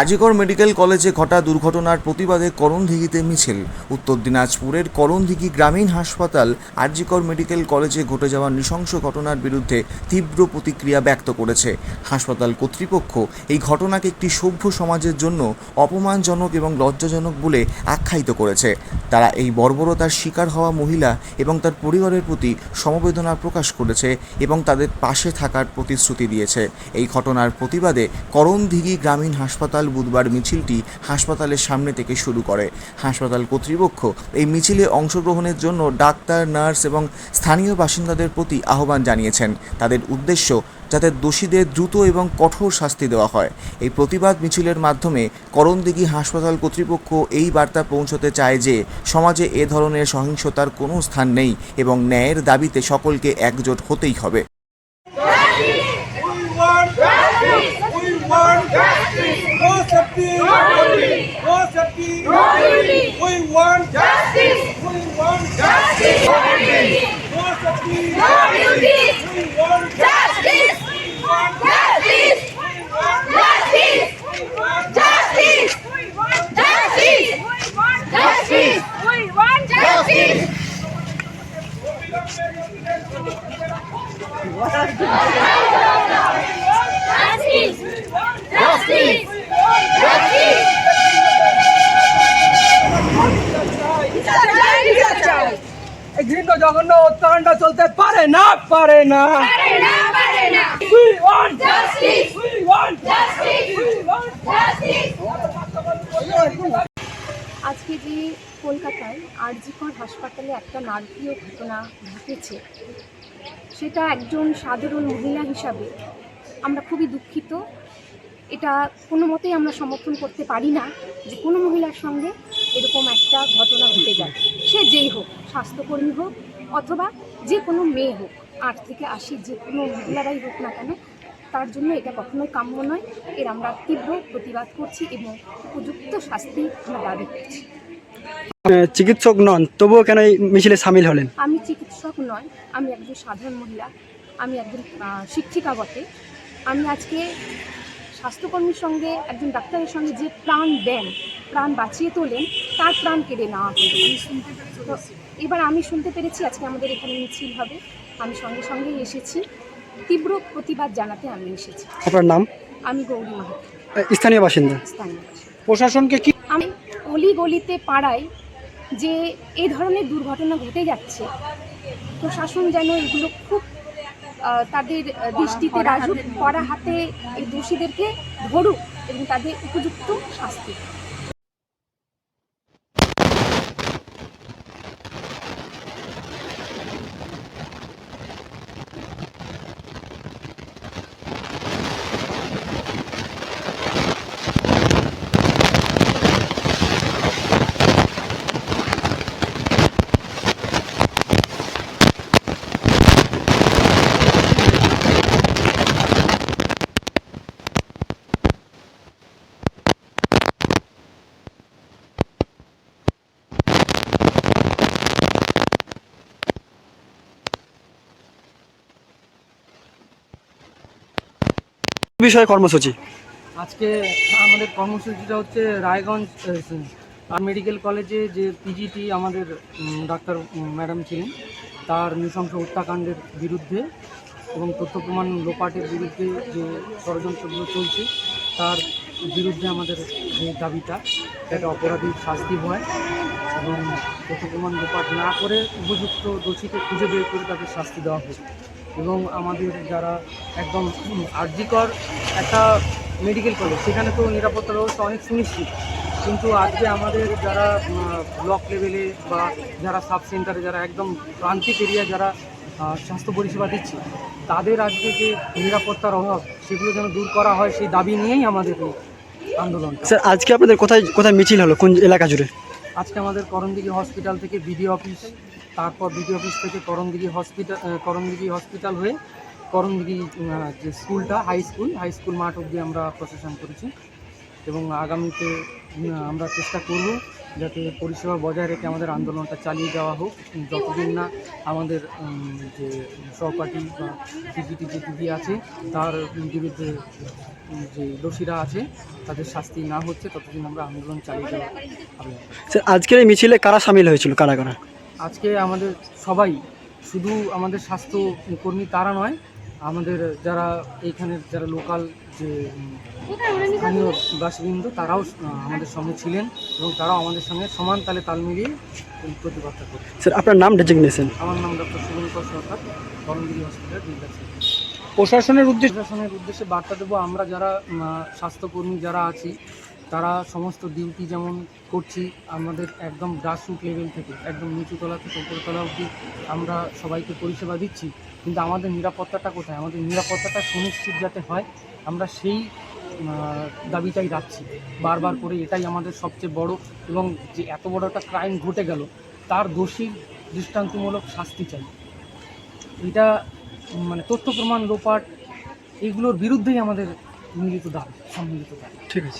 আজিকর medical কলেজে ঘটা দুর্ঘটনার প্রতিবাদে করণদিঘিতে মিছিল। উত্তর দিনাজপুরের করণদিঘি গ্রামীণ হাসপাতাল আরজিকর মেডিকেল কলেজে ঘটে যাওয়া নৃশংস ঘটনার বিরুদ্ধে তীব্র প্রতিক্রিয়া ব্যক্ত করেছে। হাসপাতাল কর্তৃপক্ষ এই ঘটনাকে একটি সভ্য সমাজের জন্য অপমানজনক এবং লজ্জাজনক বলে আখ্যায়িত করেছে। তারা এই বর্বরতার শিকার হওয়া মহিলা এবং তার পরিবারের প্রতি সমবেদনা প্রকাশ করেছে এবং তাদের পাশে থাকার প্রতিশ্রুতি দিয়েছে। এই ঘটনার প্রতিবাদে করণদিঘি গ্রামীণ হাসপাতাল বুধবার মিছিলটি হাসপাতালের সামনে থেকে শুরু করে। হাসপাতাল কর্তৃপক্ষ এই মিছিলে অংশগ্রহণের জন্য ডাক্তার, নার্স এবং স্থানীয় বাসিন্দাদের প্রতি আহ্বান জানিয়েছেন। তাদের উদ্দেশ্য, যাতে দোষীদের দ্রুত এবং কঠোর শাস্তি দেওয়া হয়। এই প্রতিবাদ মিছিলের মাধ্যমে করণদিঘি হাসপাতাল কর্তৃপক্ষ এই বার্তা পৌঁছতে চায় যে, সমাজে এ ধরনের সহিংসতার কোনো স্থান নেই এবং ন্যায়ের দাবিতে সকলকে একজোট হতেই হবে We want justice. We want justice. No safety. No duty. No safety. No duty. We want justice. We want justice. No duty. No safety. No duty. We want Justice! We want Justice! We want Justice! We want Justice! We want Justice! Justice! We want justice! Justice! Justice! Justice! ঘৃণ্য জঘন্য হত্যাকাণ্ড চলতে পারে না পারে না পারে না, পারে না। We want Justice! We want Justice! We want Justice! আজকে যে কলকাতায় আরজিকর হাসপাতালে একটা নারকীয় ঘটনা ঘটেছে। সেটা একজন সাধারণ মহিলা হিসাবে আমরা খুবই দুঃখিত। এটা কোনো মতেই আমরা সমর্থন করতে পারি না যে কোনো মহিলার সঙ্গে এরকম একটা ঘটনা ঘটে যায় সে যেই হোক, স্বাস্থ্যকর্মী হোক অথবা যে কোনো মেয়ে হোক, আট থেকে আশি যে কোনো মহিলারাই হোক না কেন, তার জন্য এটা কখনোই কাম্য নয়। এর আমরা তীব্র প্রতিবাদ করছি এবং উপযুক্ত শাস্তি আমরা দাবি করছি। চিকিৎসক নন তবুও কেন এই মিছিলে সামিল হলেন? আমি চিকিৎসক নয় আমি একজন সাধারণ মহিলা আমি একজন শিক্ষিকা বটে। আমি আজকে স্বাস্থ্যকর্মীর সঙ্গে একজন ডাক্তারের সঙ্গে যে প্রাণ দেন প্রাণ বাঁচিয়ে তোলেন তার প্রাণ কেড়ে নেওয়া হলো। তো এবার আমি শুনতে পেরেছি আজকে আমাদের এখানে মিছিল হবে। আমি সঙ্গে সঙ্গেই এসেছি। তীব্র প্রতিবাদ জানাতে আমি এসেছি। আপনার নাম? আমি গৌরী মাহাতো। স্থানীয় বাসিন্দা। স্থানীয় প্রশাসনকে কি অলি গলিতে পাড়ায় যে এই ধরনের দুর্ঘটনা ঘটে যাচ্ছে প্রশাসন যেন এগুলো খুব তাদের দৃষ্টিতে রাজুক করা হাতে এই দোষীদেরকে ধরুক এবং তাদের উপযুক্ত শাস্তি। বিষয়ে কর্মসূচি? আজকে আমাদের কর্মসূচিটা হচ্ছে রায়গঞ্জ মেডিকেল কলেজে যে পিজিটি আমাদের ডাক্তার ম্যাডাম ছিলেন, তার নৃশংস হত্যাকাণ্ডের বিরুদ্ধে এবং তথ্য প্রমাণ লোপাটের বিরুদ্ধে যে ষড়যন্ত্রগুলো চলছে, তার বিরুদ্ধে আমাদের যে দাবিটা এটা অপরাধীর শাস্তি হয় এবং তথ্য প্রমাণ লোপাট না করে উপযুক্ত দোষীকে খুঁজে বের করে তাদের শাস্তি দেওয়া হোক এবং আমাদের যারা একদম উম, আর্যিকর একটা মেডিকেল কলেজ সেখানে তো নিরাপত্তা ব্যবস্থা অনেক সুনিশ্চিত। কিন্তু আজকে আমাদের যারা ব্লক লেভেলে বা যারা সাব সেন্টারে যারা একদম প্রান্তিক এরিয়া যারা স্বাস্থ্য পরিষেবা দিচ্ছে তাদের আজকে যে নিরাপত্তার অভাব সেগুলো যেন দূর করা হয় সেই দাবি নিয়েই আমাদের আন্দোলন স্যার আজকে আপনাদের কোথায় কোথায় মিছিল হলো? কোন এলাকা জুড়ে? আজকে আমাদের করণদিঘি হসপিটাল থেকে বিডি অফিস তারপর বিডি অফিস থেকে করণদিঘি হসপিটাল করণদিঘি হসপিটাল হয়ে করণদিঘি যে স্কুলটা, হাই স্কুল হাই স্কুল মাঠ অবধি আমরা প্রশাসন করেছি। এবং আগামীতে আমরা চেষ্টা করব যাতে পরিষেবা বজায় রেখে আমাদের আন্দোলনটা চালিয়ে যাওয়া হোক। যতদিন না আমাদের যে সহপাঠী বা টিকিটি যে দিদি আছে, তার বিরুদ্ধে যে দোষীরা আছে, তাদের শাস্তি না হচ্ছে, ততদিন আমরা আন্দোলন চালিয়ে স্যার, আজকের এই মিছিলে কারা সামিল হয়েছিল কারা কারা আজকে আমাদের সবাই শুধু আমাদের স্বাস্থ্য কর্মী তারা নয় আমাদের যারা এইখানের যারা লোকাল যে স্থানীয় বাসিন্দা তারাও আমাদের সঙ্গে ছিলেন এবং তারাও আমাদের সঙ্গে সমান তালে তাল মিলিয়ে প্রতিবাদটা করছে। স্যার আপনার নাম ডেজিগনেশন আমার নাম ডক্টর শুভঙ্কর সরকার করণদিঘি হসপিটাল প্রশাসনের উদ্দেশ্যে প্রশাসনের উদ্দেশ্যে বার্তা দেবো আমরা যারা স্বাস্থ্যকর্মী যারা আছি তারা সমস্ত ডিউটি যেমন করছি, আমাদের একদম গ্রাসরুট লেভেল থেকে, একদম নিচু তলা থেকে উপরতলা অবধি আমরা সবাইকে পরিষেবা দিচ্ছি। কিন্তু আমাদের নিরাপত্তাটা কোথায়? আমাদের নিরাপত্তাটা সুনিশ্চিত যাতে হয়, আমরা সেই দাবিটাই রাখছি। বারবার করে এটাই আমাদের সবচেয়ে বড় এবং যে এত বড় একটা ক্রাইম ঘটে গেল, তার দোষীর দৃষ্টান্তমূলক শাস্তি চাই। এটা মানে তথ্য প্রমাণ লোপাট, এগুলোর বিরুদ্ধেই আমাদের মিলিত দাবি, সম্মিলিত দাবি। ঠিক আছে।